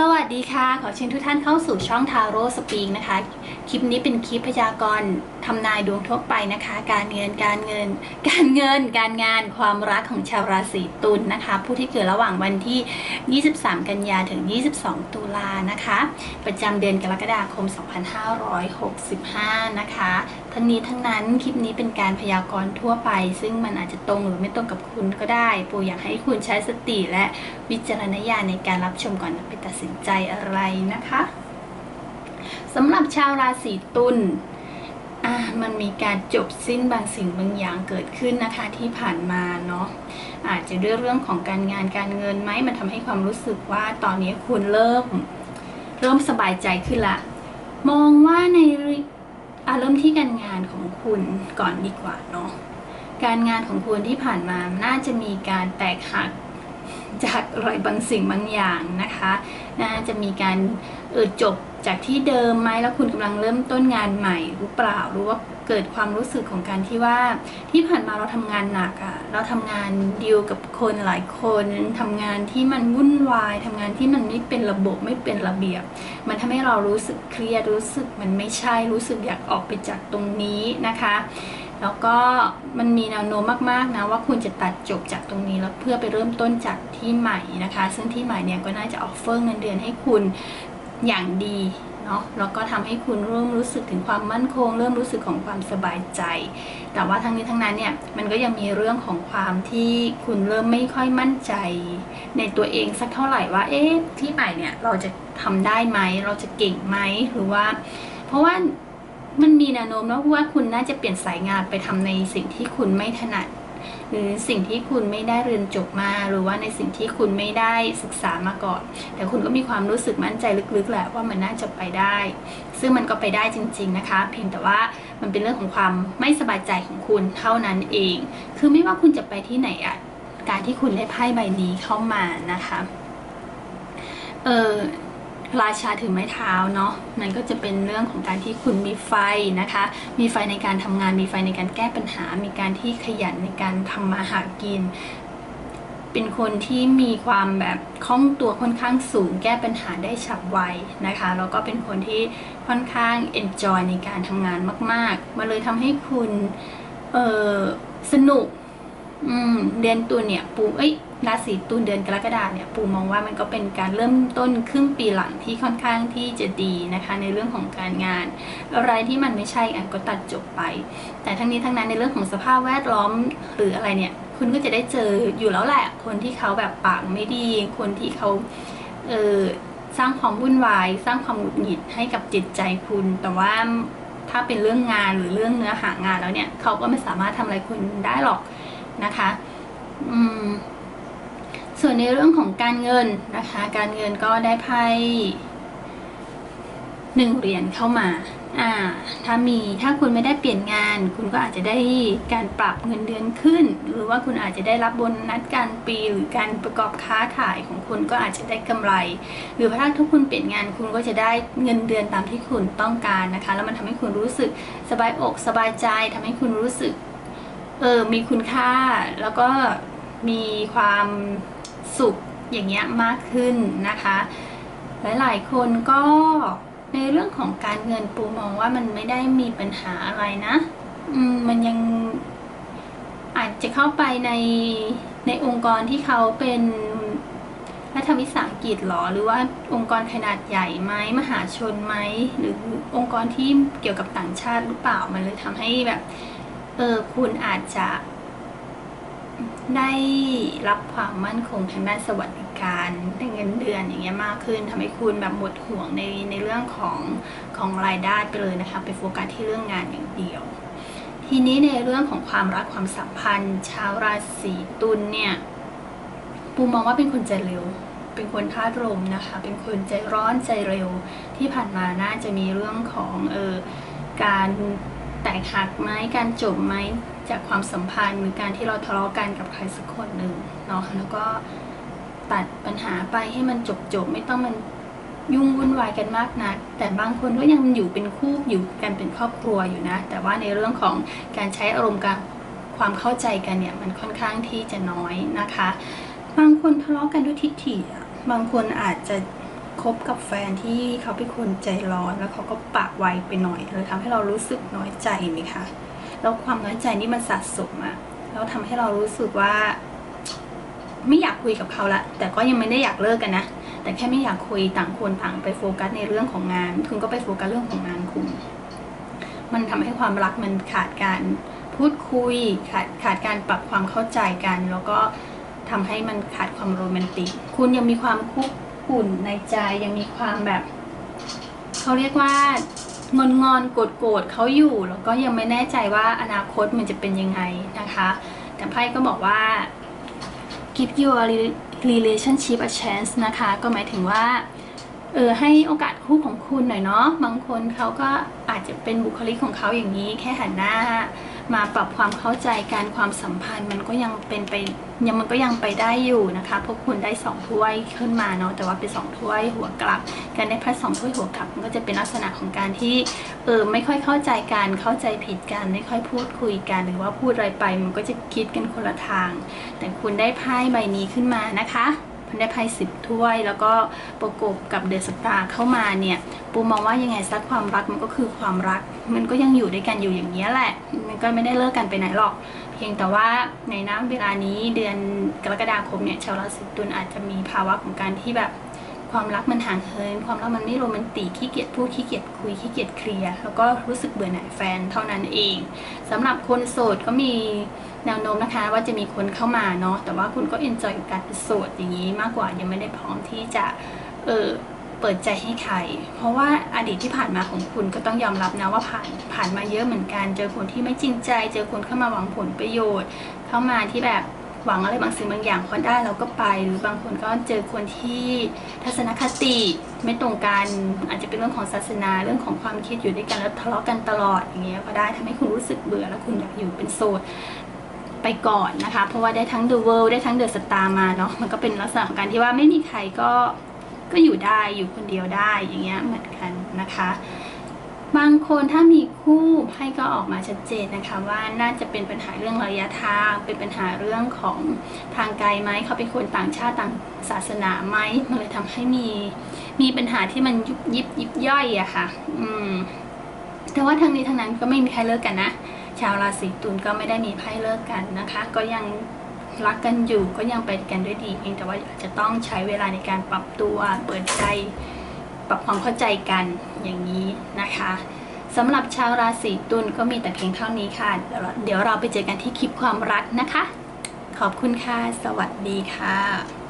สวัสดีค่ะ ขอเชิญทุกท่านเข้าสู่ช่องทาโร่สปีกนะคะ คลิปนี้เป็นคลิปพยากรณ์ทำนายดวงทั่วไปนะคะ การเงินการเงิน การเงิน การงานความรักของชาวราศีตุลนนะคะ ผู้ที่เกิดระหว่างวันที่ 23 กันยาถึง 22 ตุลานะคะ ประจำเดือนกรกฎาคม 2565 นะคะ ทั้งนี้ทั้งนั้นคลิปนี้เป็นการพยากรณ์ทั่วไป ซึ่งมันอาจจะตรงหรือไม่ตรงกับคุณก็ได้ ปูอยากให้คุณใช้สติและวิจารณญาณในการรับชมก่อนไปตัดสินใจอะไรนะคะสำหรับชาวราศีตุลมันมีการจบสิ้นบางสิ่งบางอย่างเกิดขึ้นนะคะที่ผ่านมาเนาะอาจจะด้วยเรื่องของการงานการเงินไหมมันทำให้ความรู้สึกว่าตอนนี้คุณเริ่ม เริ่มสบายใจขึ้นละ มองว่าใน อารมณ์ที่การงานของคุณก่อนดีกว่าเนาะการงานของคุณที่ผ่านมาน่าจะมีการแตกหัก จากอะไรบางสิ่งบางอย่างนะคะ น่าจะมีการเออจบจากที่เดิมไหมแล้วคุณกำลังเริ่มต้นงานใหม่หรือเปล่าหรือว่าเกิดความรู้สึกของการที่ว่าที่ผ่านมาเราทำงานหนักอะเราทำงานดีลกับคนหลายคนทำงานที่มันวุ่นวายทำงานที่มันไม่เป็นระบบไม่เป็นระเบียบ มันทำให้เรารู้สึกเครียดรู้สึกมันไม่ใช่รู้สึกอยากออกไปจากตรงนี้นะคะ แล้วก็มันมีแนวโน้มมากๆนะว่าคุณจะตัดจบจากตรงนี้แล้วเพื่อไปเริ่มต้นจากที่ใหม่นะคะ ซึ่งที่ใหม่เนี่ยก็น่าจะออฟเฟอร์เงินเดือนให้คุณอย่างดีเนาะแล้วก็ทำให้คุณเริ่มรู้สึกถึงความมั่นคง เริ่มรู้สึกของความสบายใจ แต่ว่าทั้งนี้ทั้งนั้นเนี่ยมันก็ยังมีเรื่องของความที่คุณเริ่มไม่ค่อยมั่นใจ ในตัวเองสักเท่าไหร่ว่า เอ๊ะที่ใหม่เนี่ยเราจะทำได้ไหมเราจะเก่งไหมหรือว่า เพราะว่า มันมีแนวโน้มนะว่าคุณน่าจะเปลี่ยนสายงานไปทำในสิ่งที่คุณไม่ถนัด หรือสิ่งที่คุณไม่ได้เรียนจบมาหรือว่าในสิ่งที่คุณไม่ได้ศึกษามาก่อน แต่คุณก็มีความรู้สึกมั่นใจลึกๆแหละว่ามันน่าจะไปได้ ซึ่งมันก็ไปได้จริง ๆนะคะ เพียงแต่ว่ามันเป็นเรื่องของความไม่สบายใจของคุณเท่านั้นเอง คือไม่ว่าคุณจะไปที่ไหนอะการที่คุณได้ไพ่ใบนี้เข้ามานะคะเออ ราชาถือไม้เท้าเนาะนั่นก็จะเป็นเรื่องของการที่คุณมีไฟนะคะ มีไฟในการทำงาน มีไฟในการแก้ปัญหา มีการที่ขยันในการทำมาหากิน เป็นคนที่มีความแบบคล่องตัวค่อนข้างสูง แก้ปัญหาได้ฉับไวนะคะแล้วก็เป็นคนที่ค่อนข้าง enjoy ในการทำงานมาก ๆมันเลยทำให้คุณเออสนุกอืมเดือนตุลเนี่ยปูเอ้ย ราศีตุลเดือนกรกฎาเนี่ยปูมองว่ามันก็เป็นการเริ่มต้นครึ่งปีหลังที่ค่อนข้างที่จะดีนะคะในเรื่องของการงาน อะไรที่มันไม่ใช่อันก็ตัดจบไป แต่ทั้งนี้ทั้งนั้นในเรื่องของสภาพแวดล้อมหรืออะไรเนี่ยคุณก็จะได้เจออยู่แล้วแหละ คนที่เขาแบบปากไม่ดี คนที่เขาเออสร้างความวุ่นวาย สร้างความหงุดหงิดให้กับจิตใจคุณ แต่ว่าถ้าเป็นเรื่องงานหรือเรื่องเนื้อหางานแล้วเนี่ย เขาก็ไม่สามารถทำอะไรคุณได้หรอกนะคะ อืม ส่วนในเรื่องของการเงินนะคะการเงินก็ได้ไพ่หนึ่งเหรียญเข้ามาอ่าถ้ามีถ้าคุณไม่ได้เปลี่ยนงาน คุณก็อาจจะได้การปรับเงินเดือนขึ้น หรือว่าคุณอาจจะได้รับโบนนัดการปีหรือการประกอบค้าขายของคุณก็อาจจะได้กำไร หรือถ้าทุกคุณเปลี่ยนงานคุณก็จะได้เงินเดือนตามที่คุณต้องการนะคะ แล้วมันทำให้คุณรู้สึกสบายอกสบายใจทำให้คุณรู้สึกเออมีคุณค่าแล้วก็มีความ สุขอย่างเงี้ยมากขึ้นนะคะ หลายๆคนก็ในเรื่องของการเงินปูมองว่ามันไม่ได้มีปัญหาอะไรนะมมันยังอาจจะเข้าไปในในองค์กรที่เขาเป็นรัฐวิสาหกิจหรอ หรือว่าองค์กรขนาดใหญ่ไหมมหาชนไหมหรือองค์กรที่เกี่ยวกับต่างชาติหรือเปล่ามันเลยทำให้แบบเออคุณอาจจะ ได้รับความมั่นคงทางด้านสวัสดิการเงินเดือนอย่างเงี้ยมากขึ้นทำให้คุณแบบหมดห่วงในในเรื่องของของรายได้ไปเลยนะคะไปโฟกัสที่เรื่องงานอย่างเดียว ทีนี้ในเรื่องของความรักความสัมพันธ์ ชาวราศีตุลเนี่ยปูมองว่าเป็นคนใจเร็ว เป็นคนท่าตุลมนะคะ เป็นคนใจร้อนใจเร็ว ที่ผ่านมาน่าจะมีเรื่องของเออการแตกหักไหมการจบไหม จากความสัมพันธ์หรือการที่เราทะเลาะกันกับใครสักคนหนึ่งเนาะแล้วก็ตัดปัญหาไปให้มันจบจบๆไม่ต้องมันยุ่งวุ่นวายกันมากนัก แต่บางคนก็ยังอยู่เป็นคู่อยู่กันเป็นครอบครัวอยู่นะ แต่ว่าในเรื่องของการใช้อารมณ์กับความเข้าใจกันเนี่ยมันค่อนข้างที่จะน้อยนะคะ บางคนทะเลาะกันด้วยทิฐิบางคนอาจจะคบกับแฟนที่เขาเป็นคนใจร้อนแล้วเขาก็ปากไวไปหน่อยเลยทำให้เรารู้สึกน้อยใจไหมคะ แล้วความน้อยใจนี่มันสะสมอะแล้วทำให้เรารู้สึกว่า ไม่อยากคุยกับเขาละ แต่ก็ยังไม่ได้อยากเลิกกันนะ แต่แค่ไม่อยากคุยต่างคนต่างไปโฟกัสในเรื่องของงาน คุณก็ไปโฟกัสเรื่องของงานคุณ มันทำให้ความรักมันขาดการพูดคุย ขาดขาดการปรับความเข้าใจกัน แล้วก็ทำให้มันขาดความโรแมนติก คุณยังมีความคุกคุ่นในใจ ยังมีความแบบ เขาเรียกว่า งอนงอนโกรธโกรธเขาอยู่แล้วก็ยังไม่แน่ใจว่าอนาคตมันจะเป็นยังไงนะคะ แต่ไพ่ก็บอกว่า give your relationship a chance นะคะ ก็หมายถึงว่าเออให้โอกาสคู่ของคุณหน่อยเนาะบางคนเขาก็อาจจะเป็นบุคลิกของเขาอย่างนี้แค่หันหน้า มาปรับความเข้าใจการความสัมพันธ์มันก็ยังเป็นไปยังมันก็ยังไปได้อยู่นะคะเพราะคุณได้สองถ้วยขึ้นมาเนาะแต่ว่าเป็นสองถ้วยหัวกลับ การได้พระสองถ้วยหัวกลับมันก็จะเป็นลักษณะของการที่เออไม่ค่อยเข้าใจกันเข้าใจผิดกันไม่ค่อยพูดคุยกัน หรือว่าพูดอะไรไปมันก็จะคิดกันคนละทาง แต่คุณได้ไพ่ใบนี้ขึ้นมานะคะ ได้ไพ่สิบถ้วย แล้วก็ประกบกับเดอะสตาร์เข้ามาเนี่ย ปูมองว่ายังไงสักความรักมันก็คือความรัก มันก็ยังอยู่ด้วยกันอยู่อย่างนี้แหละ มันก็ไม่ได้เลิกกันไปไหนหรอก เพียงแต่ว่าในน้ำเวลานี้เดือนกรกฎาคมเนี่ยชาวราศีตุลอาจจะมีภาวะของการที่แบบ ความรักมันห่างเหินความรักมันไม่โรแมนติกขี้เกียจพูดขี้เกียจคุยขี้เกียจเคลียร์แล้วก็รู้สึกเบื่อหน่ายแฟนเท่านั้นเองสำหรับคนโสดก็มีแนวโน้มนะคะ ว่าจะมีคนเข้ามาเนาะแต่ว่าคุณก็เอนจอยกับการเป็นโสดอย่างนี้มากกว่ายังไม่ได้พร้อมที่จะเออเปิดใจให้ใคร เพราะว่าอดีตที่ผ่านมาของคุณก็ต้องยอมรับนะว่าผ่านผ่านมาเยอะเหมือนกัน เจอคนที่ไม่จริงใจ เจอคนเข้ามาหวังผลประโยชน์ เข้ามาที่แบบ หวังอะไรบางสิ่งบางอย่างพอได้เราก็ไป หรือบางคนก็เจอคนที่ทัศนคติไม่ตรงกันอาจจะเป็นเรื่องของศาสนาเรื่องของความคิดอยู่ด้วยกันแล้วทะเลาะกันตลอดอย่างเงี้ยก็ได้ทำให้คุณรู้สึกเบื่อแล้วคุณอยากอยู่เป็นโสดไปก่อนนะคะ เพราะว่าได้ทั้ง The World ได้ทั้ง The Star มาเนาะมันก็เป็นลักษณะของการที่ว่าไม่มีใครก็ก็อยู่ได้อยู่คนเดียวได้อย่างเงี้ยเหมือนกันนะคะ บางคนถ้ามีคู่ไพ่ก็ออกมาชัดเจนนะคะว่าน่าจะเป็นปัญหาเรื่องระยะทาง เป็นปัญหาเรื่องของทางไกลไหมเขาเป็นคนต่างชาติต่างศาสนาไหมมันเลยทำให้มีมีปัญหาที่มันยุบยิบยิบย่อยอะค่ะ อืม แต่ว่าทั้งนี้ทั้งนั้นก็ไม่มีใครเลิกกันนะชาวราศีตุลก็ไม่ได้มีไพ่เลิกกันนะคะ ก็ยังรักกันอยู่ก็ยังไปกันด้วยดีเพียงแต่ว่าอาจจะต้องใช้เวลาในการปรับตัวเปิดใจ ปรับความเข้าใจกันอย่างนี้นะคะสำหรับชาวราศีตุลก็มีแต่เพียงเท่านี้ค่ะ เดี๋ยวเราไปเจอกันที่คลิปความรักนะคะ ขอบคุณค่ะ สวัสดีค่ะ